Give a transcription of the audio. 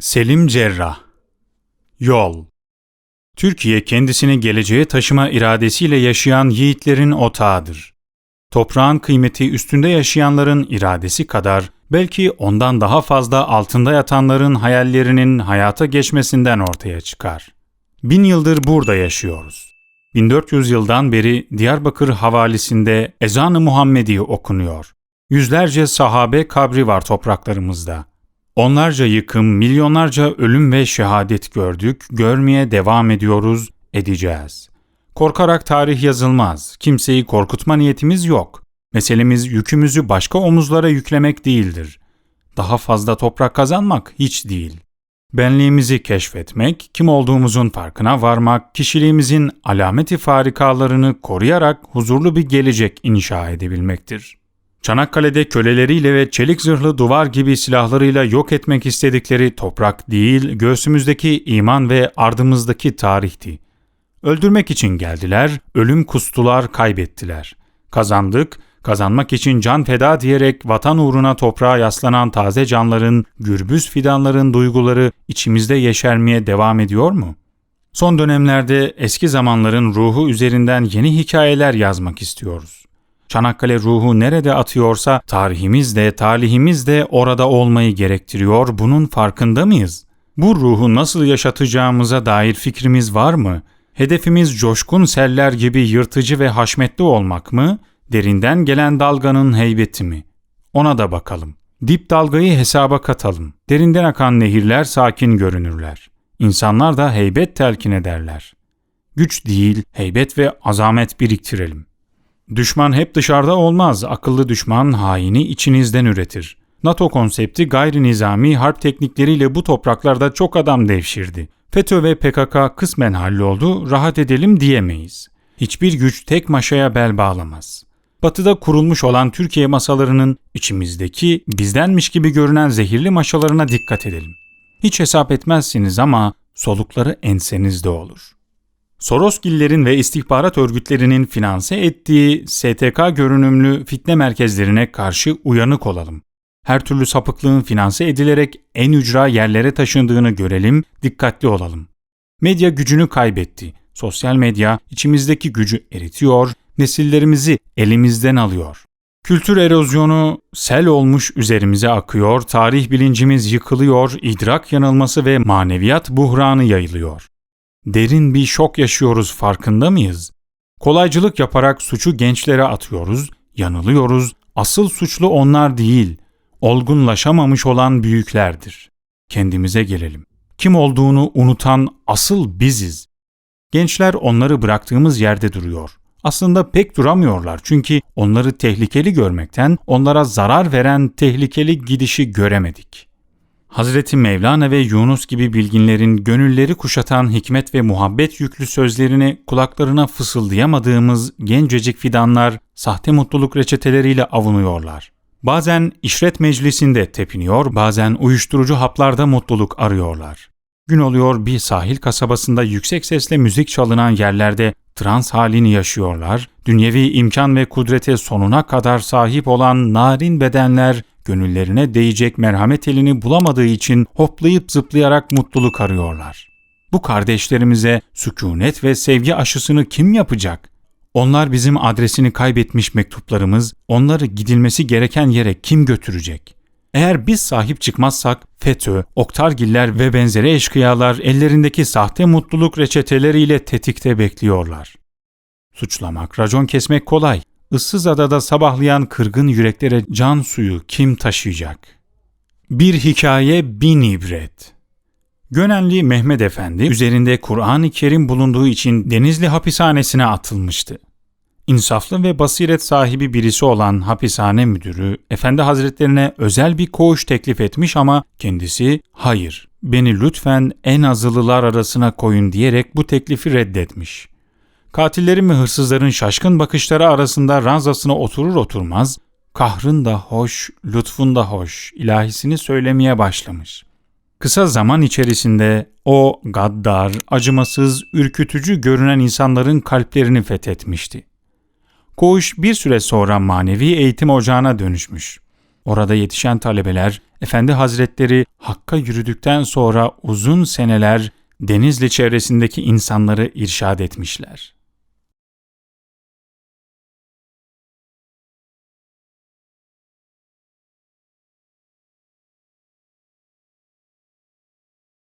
Selim Cerrah Yol Türkiye kendisini geleceğe taşıma iradesiyle yaşayan yiğitlerin otağıdır. Toprağın kıymeti üstünde yaşayanların iradesi kadar, belki ondan daha fazla altında yatanların hayallerinin hayata geçmesinden ortaya çıkar. Bin yıldır burada yaşıyoruz. 1400 yıldan beri Diyarbakır havalisinde ezan-ı Muhammedi okunuyor. Yüzlerce sahabe kabri var topraklarımızda. Onlarca yıkım, milyonlarca ölüm ve şehadet gördük, görmeye devam ediyoruz, edeceğiz. Korkarak tarih yazılmaz, kimseyi korkutma niyetimiz yok. Meselemiz yükümüzü başka omuzlara yüklemek değildir. Daha fazla toprak kazanmak hiç değil. Benliğimizi keşfetmek, kim olduğumuzun farkına varmak, kişiliğimizin alameti farikalarını koruyarak huzurlu bir gelecek inşa edebilmektir. Çanakkale'de köleleriyle ve çelik zırhlı duvar gibi silahlarıyla yok etmek istedikleri toprak değil, göğsümüzdeki iman ve ardımızdaki tarihti. Öldürmek için geldiler, ölüm kustular, kaybettiler. Kazandık, kazanmak için can feda diyerek vatan uğruna toprağa yaslanan taze canların, gürbüz fidanların duyguları içimizde yeşermeye devam ediyor mu? Son dönemlerde eski zamanların ruhu üzerinden yeni hikayeler yazmak istiyoruz. Çanakkale ruhu nerede atıyorsa tarihimiz de talihimiz de orada olmayı gerektiriyor. Bunun farkında mıyız? Bu ruhu nasıl yaşatacağımıza dair fikrimiz var mı? Hedefimiz coşkun seller gibi yırtıcı ve haşmetli olmak mı? Derinden gelen dalganın heybeti mi? Ona da bakalım. Dip dalgayı hesaba katalım. Derinden akan nehirler sakin görünürler. İnsanlar da heybet telkin ederler. Güç değil, heybet ve azamet biriktirelim. Düşman hep dışarıda olmaz. Akıllı düşman haini içinizden üretir. NATO konsepti gayri nizami harp teknikleriyle bu topraklarda çok adam devşirdi. FETÖ ve PKK kısmen halloldu, rahat edelim diyemeyiz. Hiçbir güç tek maşaya bel bağlamaz. Batıda kurulmuş olan Türkiye masalarının içimizdeki bizdenmiş gibi görünen zehirli maşalarına dikkat edelim. Hiç hesap etmezsiniz ama solukları ensenizde olur.'' Sorosgillerin ve istihbarat örgütlerinin finanse ettiği STK görünümlü fitne merkezlerine karşı uyanık olalım. Her türlü sapıklığın finanse edilerek en ücra yerlere taşındığını görelim, dikkatli olalım. Medya gücünü kaybetti. Sosyal medya içimizdeki gücü eritiyor, nesillerimizi elimizden alıyor. Kültür erozyonu sel olmuş üzerimize akıyor, tarih bilincimiz yıkılıyor, idrak yanılması ve maneviyat buhranı yayılıyor. Derin bir şok yaşıyoruz farkında mıyız? Kolaycılık yaparak suçu gençlere atıyoruz, yanılıyoruz. Asıl suçlu onlar değil, olgunlaşamamış olan büyüklerdir. Kendimize gelelim. Kim olduğunu unutan asıl biziz. Gençler onları bıraktığımız yerde duruyor. Aslında pek duramıyorlar çünkü onları tehlikeli görmekten onlara zarar veren tehlikeli gidişi göremedik. Hazreti Mevlana ve Yunus gibi bilginlerin gönülleri kuşatan hikmet ve muhabbet yüklü sözlerini kulaklarına fısıldayamadığımız gencecik fidanlar sahte mutluluk reçeteleriyle avunuyorlar. Bazen işret meclisinde tepiniyor, bazen uyuşturucu haplarda mutluluk arıyorlar. Gün oluyor bir sahil kasabasında yüksek sesle müzik çalınan yerlerde trans halini yaşıyorlar, dünyevi imkan ve kudrete sonuna kadar sahip olan narin bedenler gönüllerine değecek merhamet elini bulamadığı için hoplayıp zıplayarak mutluluk arıyorlar. Bu kardeşlerimize sükunet ve sevgi aşısını kim yapacak? Onlar bizim adresini kaybetmiş mektuplarımız, onları gidilmesi gereken yere kim götürecek? Eğer biz sahip çıkmazsak FETÖ, Oktargiller ve benzeri eşkıyalar ellerindeki sahte mutluluk reçeteleriyle tetikte bekliyorlar. Suçlamak, racon kesmek kolay. Issız adada sabahlayan kırgın yüreklere can suyu kim taşıyacak? Bir hikaye bin ibret. Gönenli Mehmet Efendi üzerinde Kur'an-ı Kerim bulunduğu için Denizli hapishanesine atılmıştı. İnsaflı ve basiret sahibi birisi olan hapishane müdürü Efendi Hazretlerine özel bir koğuş teklif etmiş ama kendisi hayır beni lütfen en azılılar arasına koyun diyerek bu teklifi reddetmiş. Katillerin ve hırsızların şaşkın bakışları arasında ranzasına oturur oturmaz, kahrın da hoş, lütfun da hoş ilahisini söylemeye başlamış. Kısa zaman içerisinde o gaddar, acımasız, ürkütücü görünen insanların kalplerini fethetmişti. Koğuş bir süre sonra manevi eğitim ocağına dönüşmüş. Orada yetişen talebeler, Efendi Hazretleri Hakk'a yürüdükten sonra uzun seneler Denizli çevresindeki insanları irşad etmişler.